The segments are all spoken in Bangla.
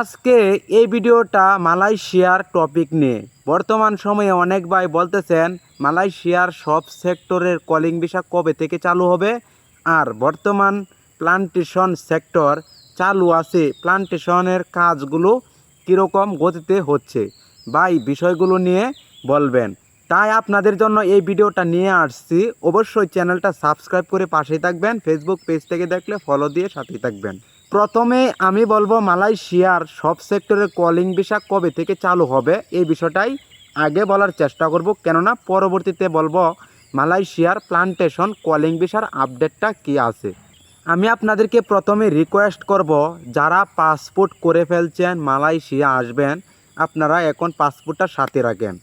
আজকে এই ভিডিওটা মালয়েশিয়ার টপিক নিয়ে। বর্তমান সময়ে অনেক ভাই বলতেছেন, মালয়েশিয়ার সব সেক্টরের কলিং ভিসা কবে থেকে চালু হবে? আর বর্তমান প্লান্টেশন সেক্টর চালু আছে প্লান্টেশনের কাজগুলো কীরকম গতিতে হচ্ছে? ভাই, বিষয়গুলো নিয়ে বলবেন। তাই আপনাদের জন্য এই ভিডিওটা নিয়ে আসছি। অবশ্যই চ্যানেলটা সাবস্ক্রাইব করে পাশেই থাকবেন। ফেসবুক পেজ থেকে দেখলে ফলো দিয়ে সাথেই থাকবেন। প্রথমে আমি বলব মালয়েশিয়ার সব সেক্টরের কলিং ভিসা কবে থেকে চালু হবে, এই বিষয়টাই আগে বলার চেষ্টা করব। কেননা পরবর্তীতে বলব মালয়েশিয়ার প্লান্টেশন কলিং ভিসার আপডেটটা কি আছে। আমি আপনাদেরকে প্রথমে রিকোয়েস্ট করব, যারা পাসপোর্ট করে ফেলছেন মালয়েশিয়া আসবেন, আপনারা এখন পাসপোর্টটা সাথে রাখেন।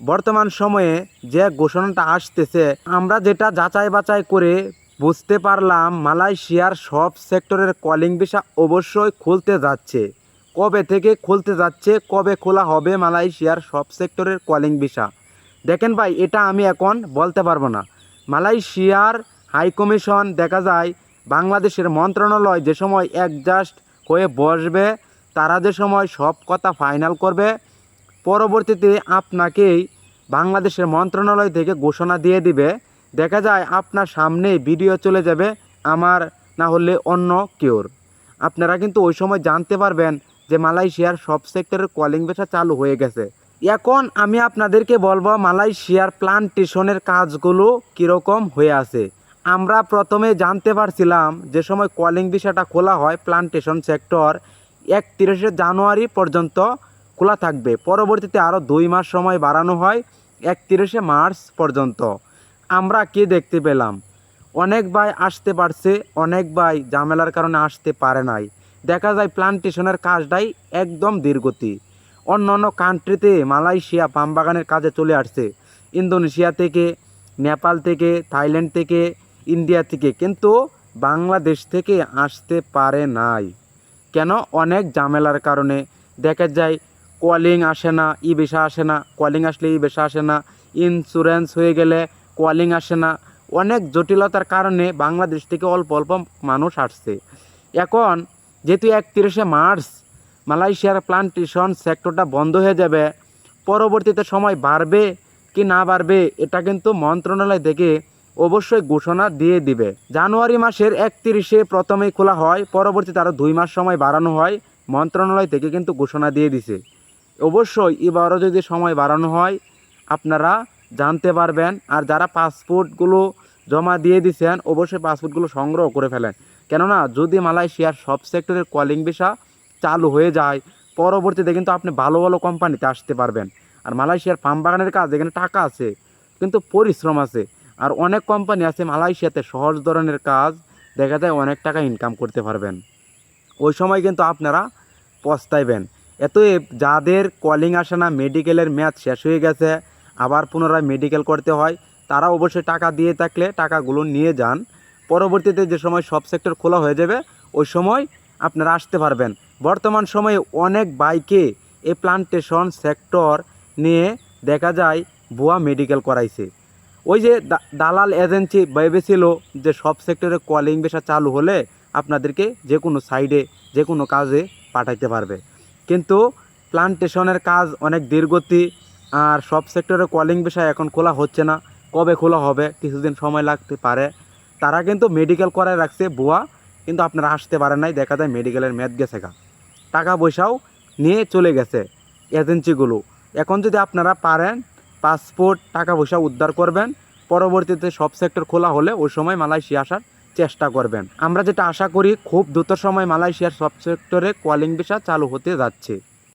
বর্তমান সময়ে যে ঘোষণাটা আসতেছে, আমরা যেটা যাচাই বাছাই করে বুঝতে পারলাম মালয়েশিয়ার সব সেক্টরের কলিং ভিসা অবশ্যই খুলতে যাচ্ছে। কবে থেকে খুলতে যাচ্ছে, কবে খোলা হবে মালয়েশিয়ার সব সেক্টরের কলিং ভিসা? দেখেন ভাই, এটা আমি এখন বলতে পারব না। মালয়েশিয়ার হাই কমিশন দেখা যায়, বাংলাদেশের মন্ত্রণালয় যে সময় অ্যাডজাস্ট হয়ে বসবে, তারা যে সময় সব কথা ফাইনাল করবে, পরবর্তীতে আপনাকেই বাংলাদেশের মন্ত্রণালয় থেকে ঘোষণা দিয়ে দিবে দেখা যায় আপনার সামনে ভিডিও চলে যাবে আমার, না হলে অন্য কেউর। আপনারা কিন্তু ওই সময় জানতে পারবেন যে মালয়েশিয়ার সব সেক্টরের কলিং ভিসা চালু হয়ে গেছে। এখন আমি আপনাদেরকে বলব মালয়েশিয়ার প্লান্টেশনের কাজগুলো কীরকম হয়ে আছে। আমরা প্রথমে জানতে পারছিলাম যে সময় কলিং ভিসাটা খোলা হয় প্লান্টেশন সেক্টর একত্রিশে জানুয়ারি পর্যন্ত খোলা থাকবে। পরবর্তীতে আরও দুই মাস সময় বাড়ানো হয় একত্রিশে মার্চ পর্যন্ত। আমরা কি দেখতে পেলাম? অনেক ভাই আসতে পারছে, অনেক ভাই ঝামেলার কারণে আসতে পারে নাই। দেখা যায় প্লান্টেশনের কাজটাই একদম দীর্ঘতি অন্য অন্য কান্ট্রিতে মালয়েশিয়া পাম বাগানের কাজে চলে আসছে। ইন্দোনেশিয়া থেকে, নেপাল থেকে, থাইল্যান্ড থেকে, ইন্ডিয়া থেকে। কিন্তু বাংলাদেশ থেকে আসতে পারে নাই। কেন? অনেক ঝামেলার কারণে। দেখা যায় কলিং আসে না ই ভিসা আসে না। কলিং আসলে ই ভিসা আসে না। ইন্স্যুরেন্স হয়ে গেলে কলিং আসে না। অনেক জটিলতার কারণে বাংলাদেশ থেকে অল্প অল্প মানুষ আসছে। এখন যেহেতু একত্রিশে মার্চ, মালয়েশিয়ার প্লান্টেশন সেক্টরটা বন্ধ হয়ে যাবে, পরবর্তীতে সময় বাড়বে কি না বাড়বে, এটা কিন্তু মন্ত্রণালয় থেকে অবশ্যই ঘোষণা দিয়ে দিবে। জানুয়ারি মাসের একত্রিশে প্রথমেই খোলা হয়, পরবর্তীতে আরও দুই মাস সময় বাড়ানো হয়, মন্ত্রণালয় থেকে কিন্তু ঘোষণা দিয়ে দিছে। অবশ্যই এবারও যদি সময় বাড়ানো হয়, আপনারা জানতে পারবেন। আর যারা পাসপোর্টগুলো জমা দিয়ে দিছেন, অবশ্যই পাসপোর্টগুলো সংগ্রহ করে ফেলেন। কেননা, যদি মালয়েশিয়ার সব সেক্টরের কলিং ভিসা চালু হয়ে যায়, পরবর্তীতে কিন্তু আপনি ভালো ভালো কোম্পানিতে আসতে পারবেন। আর মালয়েশিয়ার পাম বাগানের কাজ, এখানে টাকা আছে, কিন্তু পরিশ্রম আছে। আর অনেক কোম্পানি আছে মালয়েশিয়াতে সহজ ধরনের কাজ, দেখা যায় অনেক টাকা ইনকাম করতে পারবেন। ওই সময় কিন্তু আপনারা পস্তাইবেন। এতএব যাদের কলিং আসে না মেডিকেলের মেয়াদ শেষ হয়ে গেছে আবার পুনরায় মেডিকেল করতে হয়। তারা অবশ্যই টাকা দিয়ে থাকলে টাকাগুলো নিয়ে যান। পরবর্তীতে যে সময় সব সেক্টর খোলা হয়ে যাবে, ওই সময় আপনারা আসতে পারবেন। বর্তমান সময়ে অনেক বাইকে এই প্লান্টেশন সেক্টর নিয়ে দেখা যায় ভুয়া মেডিকেল করাইছে। ওই যে দালাল এজেন্সি ভেবেছিল যে সব সেক্টরে কলিং ভিসা চালু হলে আপনাদেরকে যে কোনো সাইডে যে কোনো কাজে পাঠাইতে পারবে। কিন্তু প্লান্টেশনের কাজ অনেক দীর্ঘতি আর সব সেক্টরে কলিং বিষয় এখন খোলা হচ্ছে না। কবে খোলা হবে, কিছুদিন সময় লাগতে পারে। তারা কিন্তু মেডিকেল করায় রাখছে বুয়া কিন্তু আপনারা আসতে পারেন নাই, দেখা যায় মেডিকেলের মেয়াদ গেছে গা। টাকা পয়সাও নিয়ে চলে গেছে এজেন্সিগুলো এখন যদি আপনারা পারেন পাসপোর্ট টাকা পয়সা উদ্ধার করবেন, পরবর্তীতে সব সেক্টর খোলা হলে ওই সময় মালয়েশিয়া আসার চেষ্টা করবেন। আমরা যেটা আশা করি, খুব দ্রুত সময় মালয়েশিয়ার সব সেক্টরে কলিং ভিসা চালু হতে যাচ্ছে।